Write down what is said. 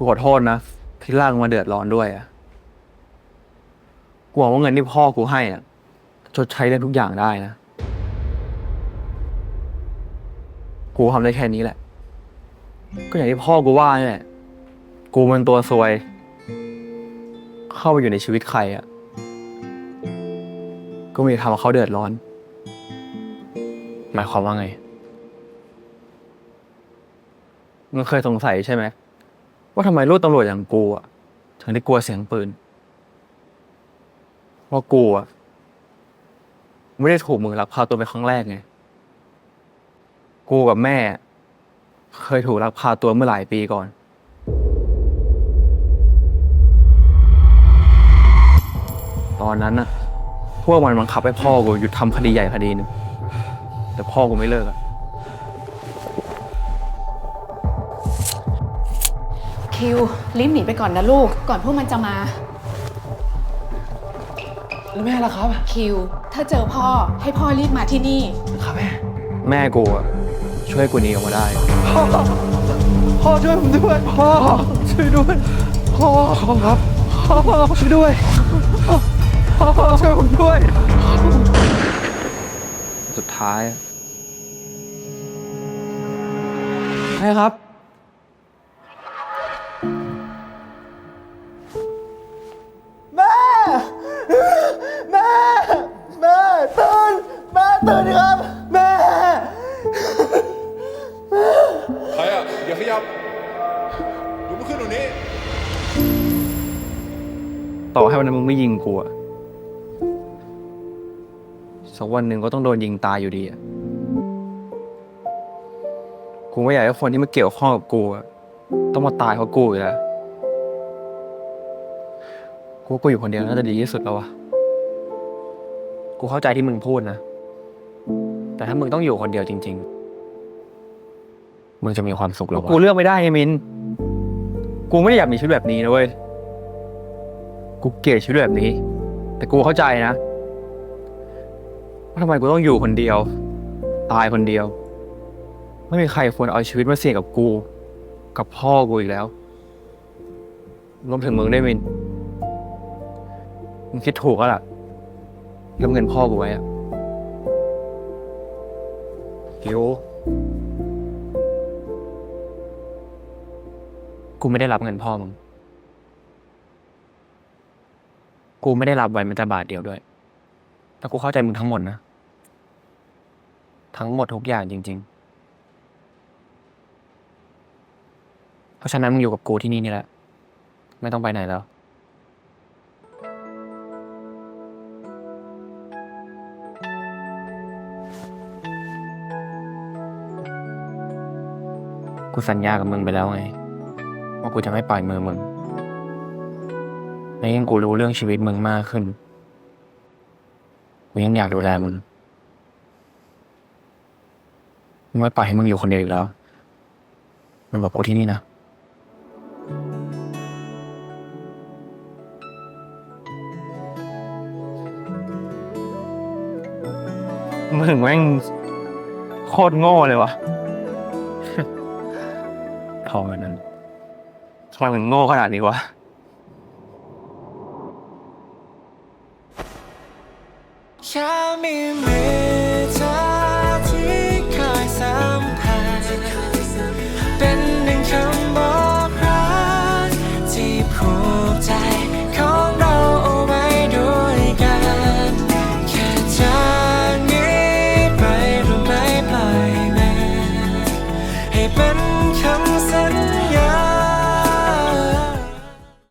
กูขอโทษนะ ที่ลากมึงมาเดือดร้อนด้วยอะกูหวังว่าเงินที่พ่อกูให้อะชดใช้ได้ทุกอย่างได้นะ กูทำได้แค่นี้แหละ ก็อย่างที่พ่อกูว่านี่แหละ กูมันตัวซวย เข้าไปอยู่ในชีวิตใครอะก็มีทำให้เขาเดือดร้อน หมายความว่าไงมึงเคยสงสัยใช่ไหม ว่าทำไมลูกตำรวจอย่างกูอะถึงได้กลัวเสียงปืนเพราะกูอะไม่ได้ถูกมึงลักพาตัวไปครั้งแรกไง กูกับแม่ เคยถูกลักพาตัวเมื่อหลายปีก่อน ตอนนั้นน่ะ พวกมันบังคับให้พ่อกูหยุดทำคดีใหญ่คดีหนึงแต่พ่อกูไม่เลิกอะ คิวรีบหนีไปก่อนนะลูก ก่อนพวกมันจะมา แล้วแม่ล่ะครับ คิว ถ้าเจอพ่อให้พ่อรีบมาที่นี่ ครับแม่ แม่กูอะช่วยกูหนีออกมาได้ พ่อช่วยผมด้วย พ่อช่วยด้วย พ่อครับ พ่อช่วยด้วย พ่อช่วยผมด้วย สุดท้ายใช่ครับ ตื่นดิครับ แม่ ใครอะอย่าขยับลุกมาขึ้นตรงนี้ ต่อให้วันนั้นมึงไม่ยิงกูอะสักวันหนึ่งก็ต้องโดนยิงตายอยู่ดีอะกูไม่อยากให้คนที่มาเกี่ยวข้องกับกูอะต้องมาตายเพราะกูอยู่แล้วกูว่ากูอยู่คนเดียวน่าจะดีที่สุดแล้ววะ กูเข้าใจที่มึงพูดนะ แต่ถ้ามึงต้องอยู่คนเดียวจริง ๆ มึงจะมีความสุขหรอวะกูเลือกไม่ได้ไงมิน กูไม่ได้อยากมีชีวิตแบบนี้นะเว้ย กูเกลียดชีวิตแบบนี้ แต่กูเข้าใจนะว่าทำไมกูต้องอยู่คนเดียว ตายคนเดียว ไม่มีใครควรเอาชีวิตมาเสี่ยงกับกู กับพ่อกูอีกแล้ว รวมถึงมึงด้วยมิน มึงคิดถูกแล้วล่ะรับเงินพ่อกูไว้อะ กิว กูไม่ได้รับเงินพ่อมึง กูไม่ได้รับไว้แม้แต่บาทเดียวด้วย แต่กูเข้าใจมึงทั้งหมดนะ ทั้งหมดทุกอย่างจริง ๆ เพราะฉะนั้นมึงอยู่กับกูที่นี่นี่แหละ ไม่ต้องไปไหนแล้ว กูสัญญากับมึงไปแล้วไง ว่ากูจะไม่ปล่อยมือมึงและยิ่งกูรู้เรื่องชีวิตมึงมากขึ้น กูยังอยากดูแลมึงมึงไม่ปล่อยให้มึงอยู่คนเดียวอีกแล้วมึงบอกกูที่นี่นะ มึงแม่งโคตรโง่เลยว่ะ พอกันนั้นทำไมมันโง่ขนาดนี้วะ แค่มีมือเธอ